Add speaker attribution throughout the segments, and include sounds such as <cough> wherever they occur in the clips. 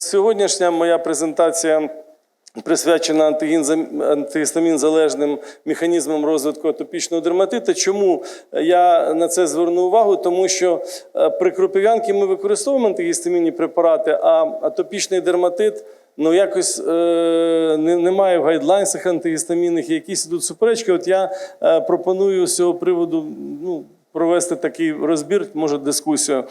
Speaker 1: Сьогоднішня моя презентація присвячена антигістамін залежним механізмам розвитку атопічного дерматиту. Чому я на це зверну увагу? Тому що е, при кропив'янці ми використовуємо антигістамінні препарати, а атопічний дерматит. Ну, якось е, не, немає в гайдлайнсах антигістамінних, якісь ідуть суперечки. От я е, пропоную з цього приводу ну, провести такий розбір, може дискусію.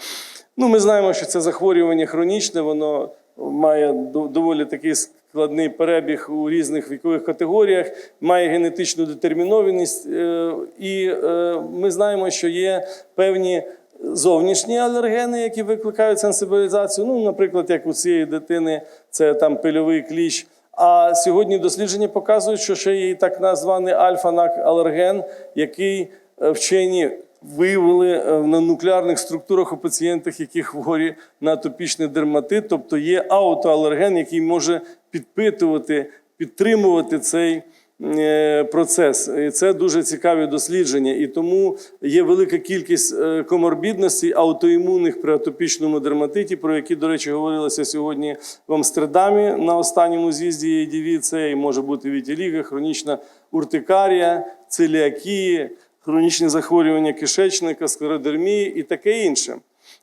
Speaker 1: Ну, ми знаємо, що це захворювання хронічне, воно має доволі такий складний перебіг у різних вікових категоріях, має генетичну детермінованість. е, І е, ми знаємо, що є певні зовнішні алергени, які викликають сенсибілізацію. Ну, наприклад, як у цієї дитини, це там пильовий кліщ. А сьогодні дослідження показують, що ще є так названий альфа-алерген, який е, вчені виявили е, на нуклеарних структурах у пацієнтах, які хворі на атопічний дерматит, тобто є аутоалерген, який може підпитувати, підтримувати цей е, процес. І це дуже цікаві дослідження. І тому є велика кількість е, коморбідностей аутоімунних при атопічному дерматиті, про які, до речі, говорилося сьогодні в Амстердамі на останньому з'їзді ЄДВ. Це і може бути вітіліга, хронічна уртикарія, целіакії, хронічні захворювання кишечника, склеродермії і таке інше.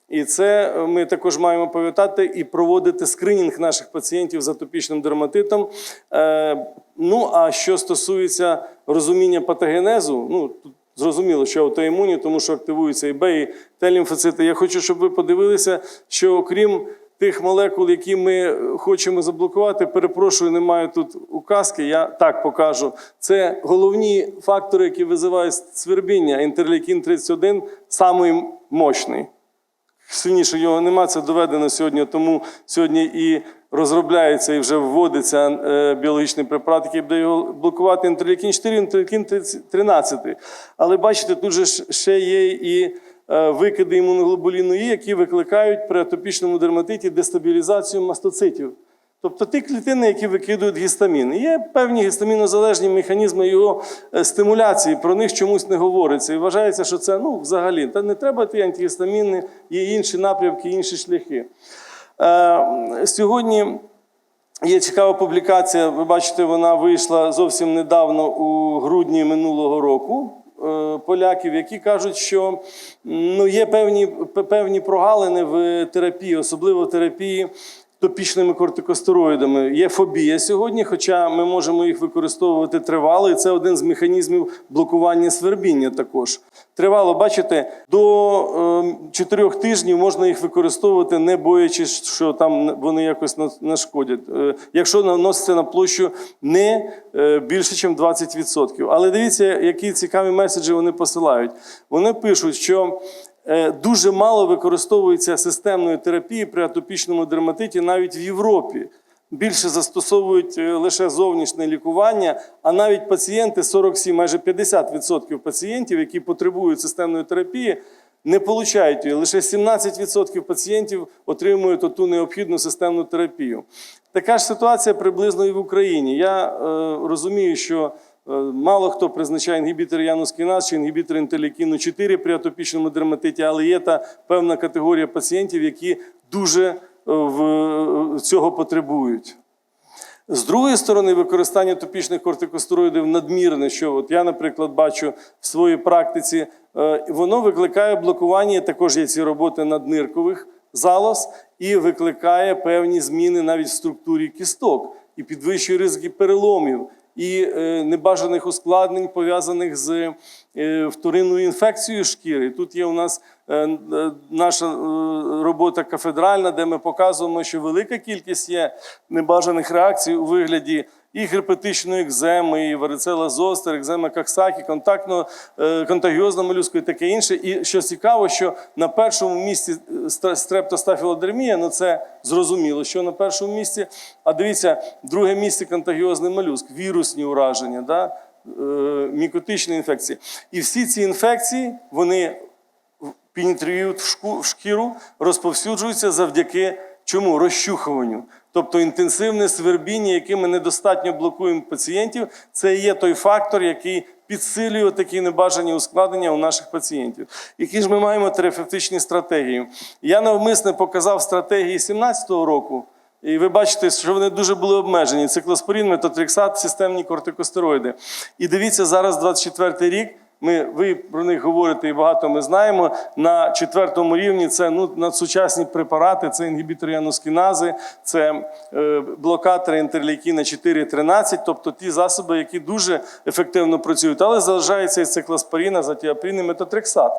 Speaker 1: І це е, ми також маємо пам'ятати і проводити скринінг наших пацієнтів з атопічним дерматитом. Е, ну а що стосується розуміння патогенезу, ну тут зрозуміло, що аутоімунні, тому що активуються і Б, і Т-лімфоцити. Я хочу, щоб ви подивилися, що окрім тих молекул, які ми хочемо заблокувати, перепрошую, немає тут указки. Я так покажу. Це головні фактори, які визивають свербіння. Інтерлейкін 31 самий мощний. Сильніше його нема, це доведено сьогодні, тому сьогодні і розробляється і вже вводиться е, біологічний препарат, який буде його блокувати інтерлейкін 4, інтерлейкін 13. Але бачите, тут же ще є і викиди імуноглобуліну І, які викликають при атопічному дерматиті дестабілізацію мастоцитів. Тобто ті клітини, які викидують гістамін. Є певні гістамінозалежні механізми його е, стимуляції, про них чомусь не говориться. І вважається, що це ну, взагалі та не треба ті антигістаміни, є інші напрямки, інші шляхи. Е, сьогодні Є цікава публікація. Ви бачите, вона вийшла зовсім недавно у грудні минулого року. Е, Поляків, які кажуть, що ну, є певні, певні прогалини в терапії, особливо в терапії топічними кортикостероїдами. Є фобія сьогодні, хоча ми можемо їх використовувати тривало, і це один з механізмів блокування свербіння також. Тривало, бачите, до е, чотирьох тижнів можна їх використовувати, не боячись, що там вони якось на- нашкодять. Е, Якщо наноситься на площу не е, більше, ніж 20%. Але дивіться, які цікаві меседжі вони посилають. Вони пишуть, що дуже мало використовується системної терапії при атопічному дерматиті навіть в Європі. Більше застосовують е, лише зовнішнє лікування, а навіть пацієнти 47, майже 50% пацієнтів, які потребують системної терапії, не получають її. Лише 17% пацієнтів отримують оту необхідну системну терапію. Така ж ситуація приблизно і в Україні. Я е, розумію, що е, мало хто призначає інгібітор янускіназ чи інгібітор інтелікіну 4 при атопічному дерматиті, але є та певна категорія пацієнтів, які дуже е, в, цього потребують. З другої сторони, використання топічних кортикостероїдів надмірне, що от я, наприклад, бачу в своїй практиці, е, воно викликає блокування, також є ці роботи надниркових залоз, і викликає певні зміни навіть в структурі кісток і підвищує ризики переломів. І е, небажаних ускладнень пов'язаних з е, вторинною інфекцією шкіри. Тут є у нас е, наша робота кафедральна, де ми показуємо, що велика кількість є небажаних реакцій у вигляді і герпетичної екземи, і варицела зостер, екзема каксакі, контактно е, контагіозна молюска і таке інше. І що цікаво, що на першому місці ст- стрептостафілодермія, ну це зрозуміло, що на першому місці. А дивіться, друге місце контагіозний молюск, вірусні ураження, да? е, мікотичні інфекції. І всі ці інфекції, вони шку- в шкіру, розповсюджуються завдяки чому? Розчухуванню. Тобто інтенсивне свербіння, яким ми недостатньо блокуємо пацієнтів, це є той фактор, який підсилює такі небажані ускладнення у наших пацієнтів. Які ж ми маємо терапевтичні стратегії? Я навмисне показав стратегії 2017 року, І ви бачите, що вони дуже були обмежені. Циклоспорін, метотрексат, системні кортикостероїди. І дивіться, зараз 24 рік. Ми, ви про них говорите і багато ми знаємо. На четвертому рівні це ну, надсучасні препарати, це інгібітори янускінази, це е, блокатори інтерлейкіна 4-13, тобто ті засоби, які дуже ефективно працюють. Але залишається і циклоспорін, азотіаприн і метотрексат.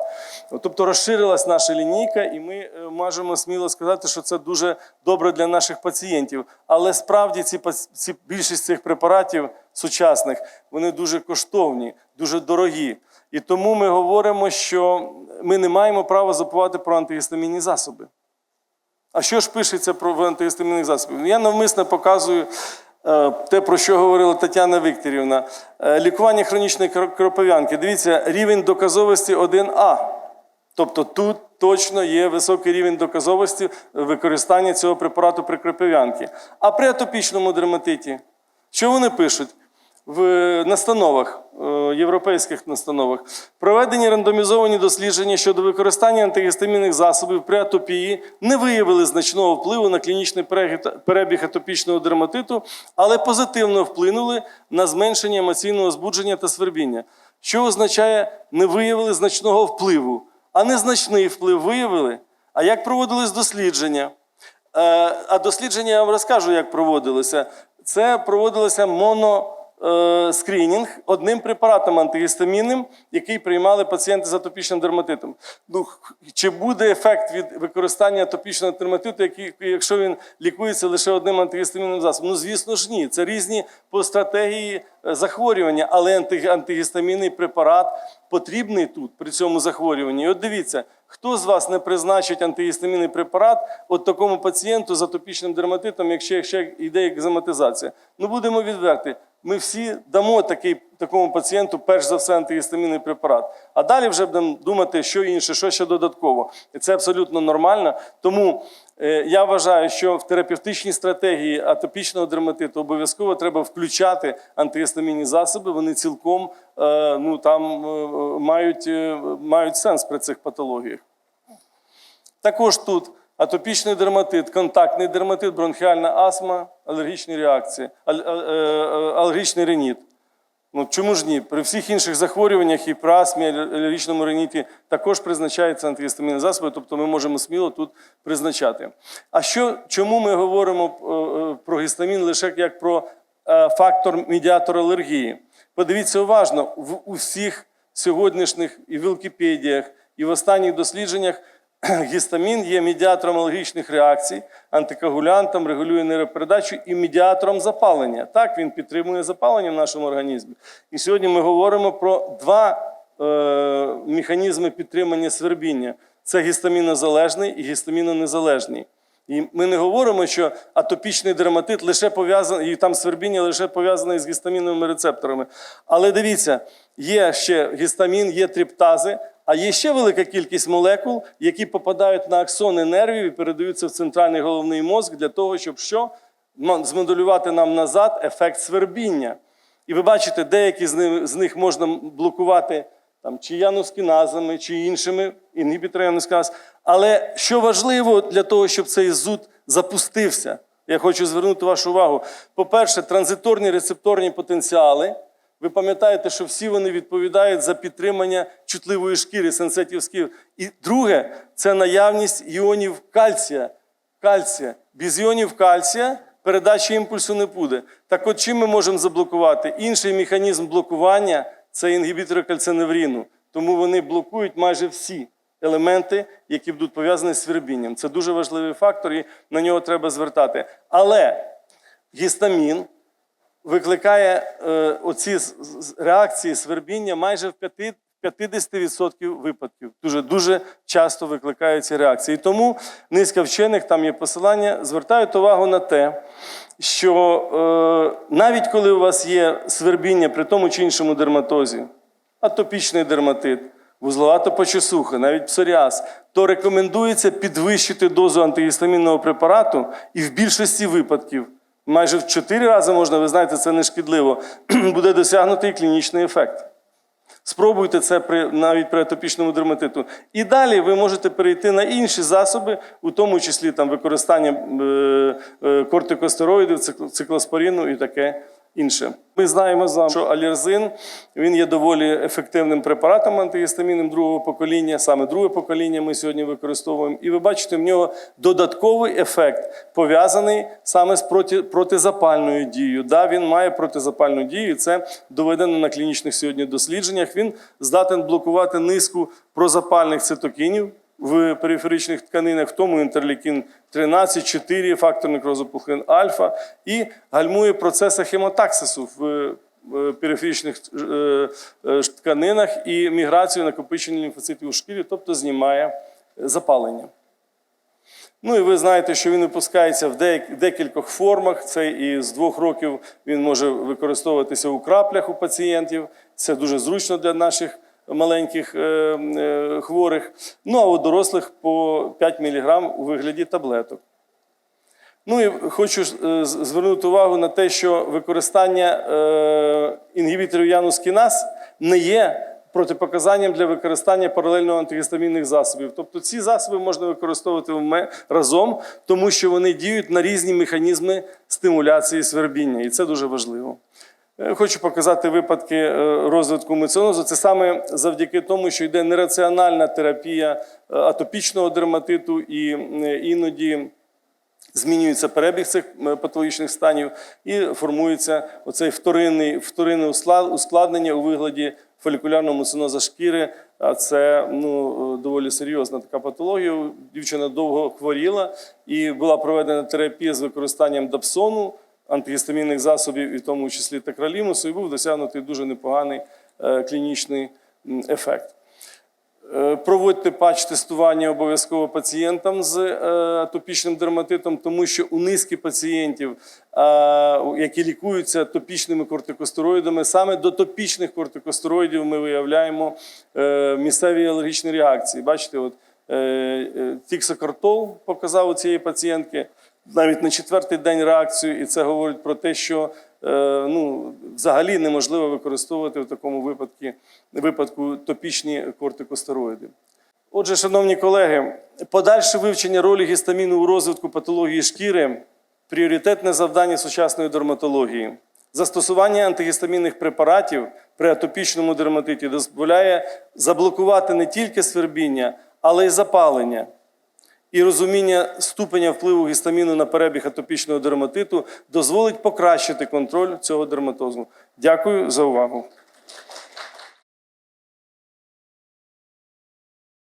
Speaker 1: Тобто розширилась наша лінійка, і ми е, можемо сміло сказати, що це дуже добре для наших пацієнтів. Але справді ці, ці більшість цих препаратів сучасних вони дуже коштовні, дуже дорогі. І тому ми говоримо, що ми не маємо права забувати про антигістамінні засоби. А що ж пишеться про антигістамінних засобів? Я навмисно показую е, те, про що говорила Тетяна Вікторівна. Е, Лікування хронічної кро- кропив'янки. Дивіться, рівень доказовості 1А. Тобто тут точно є високий рівень доказовості використання цього препарату при кропив'янці. А при атопічному дерматиті, що вони пишуть? В настановах, е, європейських настановах, проведені рандомізовані дослідження щодо використання антигістамінних засобів при атопії не виявили значного впливу на клінічний перебіг атопічного дерматиту, але позитивно вплинули на зменшення емоційного збудження та свербіння. Що означає не виявили значного впливу, а незначний вплив виявили. А як проводились дослідження? Е, А дослідження я вам розкажу, як проводилося. Це проводилося моноскринінг одним препаратом антигістамінним, який приймали пацієнти з атопічним дерматитом. Ну, чи буде ефект від використання атопічного дерматиту, який, якщо він лікується лише одним антигістамінним засобом? Ну, звісно ж, ні. Це різні по стратегії е, захворювання, але анти- антигістамінний препарат потрібний тут при цьому захворюванні. І от дивіться, хто з вас не призначить антигістамінний препарат от такому пацієнту з атопічним дерматитом, якщо, якщо йде екзематизація? Ну будемо відверті. Ми всі дамо такий, такому пацієнту, перш за все, антигістамінний препарат. А далі вже будемо думати, що інше, що ще додатково. І це абсолютно нормально. Тому е, я вважаю, що в терапевтичній стратегії атопічного дерматиту обов'язково треба включати антигістамінні засоби. Вони цілком е, ну, там, е, мають, е, мають сенс при цих патологіях. Також тут атопічний дерматит, контактний дерматит, бронхіальна астма, алергічні реакції, а- е, е, алергічний реніт. Ну чому ж ні? При всіх інших захворюваннях і при астмі, алергічному реніті також призначаються антигістамінні засоби, тобто ми можемо сміло тут призначати. А що, чому ми говоримо е, е, про гістамін лише як про е, фактор медіатор алергії? Подивіться уважно, в усіх сьогоднішніх і в Вілкіпедіях, і в останніх дослідженнях <clears throat> гістамін є медіатором алергічних реакцій, антикоагулянтом, регулює нейропередачу і медіатором запалення. Так, він підтримує запалення в нашому організмі. І сьогодні ми говоримо про два е, механізми підтримання свербіння: це гістамінозалежний і гістамінонезалежний. І ми не говоримо, що атопічний дерматит лише пов'язаний, і там свербіння лише пов'язане з гістаміновими рецепторами. Але дивіться, є ще гістамін, є триптази, а є ще велика кількість молекул, які попадають на аксони нервів і передаються в центральний головний мозк для того, щоб що? Змоделювати нам назад ефект свербіння. І ви бачите, деякі з них, можна блокувати там, чи янускіназами, чи іншими янускіназ. Але що важливо для того, щоб цей зуд запустився, я хочу звернути вашу увагу. По-перше, транзиторні рецепторні потенціали. Ви пам'ятаєте, що всі вони відповідають за підтримання чутливої шкіри, сенситів шкір. І друге, це наявність іонів кальція. Кальція. Без іонів кальція передачі імпульсу не буде. Так от чим ми можемо заблокувати? Інший механізм блокування це інгібітори кальциневріну. Тому вони блокують майже всі елементи, які будуть пов'язані з свербінням. Це дуже важливий фактор, і на нього треба звертати. Але гістамін викликає е, оці реакції свербіння майже в п'яти- 50% випадків. Дуже дуже часто викликають ці реакції. І тому низка вчених, там є посилання, звертають увагу на те, що е, навіть коли у вас є свербіння при тому чи іншому дерматозі, атопічний дерматит, вузловата почесуха, навіть псоріаз, то рекомендується підвищити дозу антигістамінного препарату і в більшості випадків, майже в 4 рази можна, ви знаєте, це не шкідливо, <clears throat> буде досягнутий клінічний ефект. Спробуйте це при, навіть при атопічному дерматиту. І далі ви можете перейти на інші засоби, у тому числі там, використання е, е, кортикостероїдів, цик- циклоспоріну і таке інше. Ми знаємо що алірзин він є доволі ефективним препаратом антигістамінним другого покоління. Саме друге покоління ми сьогодні використовуємо. І ви бачите, в нього додатковий ефект пов'язаний саме з проти, протизапальною дією. Да, він має протизапальну дію. Це доведено на клінічних сьогодні дослідженнях. Він здатен блокувати низку прозапальних цитокінів в периферичних тканинах, в тому інтерлікін 13, 4, фактор некрозопухлин альфа, і гальмує процеси хемотаксису в е, периферичних е, е, тканинах і міграцію накопичення лімфоцитів у шкірі, тобто знімає запалення. Ну і ви знаєте, що він випускається в декількох формах. Це і з двох років він може використовуватися у краплях у пацієнтів. Це дуже зручно для наших маленьких е, е, хворих. Ну а у дорослих по 5 мг у вигляді таблеток. Ну і хочу е, звернути увагу на те, що використання інгібіторів янускіназ не є протипоказанням для використання паралельно антигістамінних засобів. Тобто ці засоби можна використовувати разом, тому що вони діють на різні механізми стимуляції свербіння, і це дуже важливо. Е, Хочу показати випадки е, розвитку меценозу. Це саме завдяки тому, що йде нераціональна терапія е, атопічного дерматиту і іноді змінюється перебіг цих патологічних станів і формується оцей вторинний, вторинне ускладнення у вигляді фолікулярного муциноза шкіри. А це ну, доволі серйозна така патологія. Дівчина довго хворіла і була проведена терапія з використанням дапсону, антигістамінних засобів, і в тому числі текралімусу, і був досягнутий дуже непоганий е, клінічний ефект. Е, Проводьте патч-тестування обов'язково пацієнтам з е, атопічним дерматитом, тому що у низки пацієнтів, які лікуються топічними кортикостероїдами, саме до топічних кортикостероїдів ми виявляємо місцеві алергічні реакції. Бачите, от тіксокартол показав у цієї пацієнтки навіть на четвертий день реакцію, і це говорить про те, що е, ну, взагалі неможливо використовувати в такому випадку, випадку топічні кортикостероїди. Отже, шановні колеги, подальше вивчення ролі гістаміну у розвитку патології шкіри пріоритетне завдання сучасної дерматології. Застосування антигістамінних препаратів при атопічному дерматиті дозволяє заблокувати не тільки свербіння, але й запалення. І розуміння ступеня впливу гістаміну на перебіг атопічного дерматиту дозволить покращити контроль цього дерматозу. Дякую за увагу.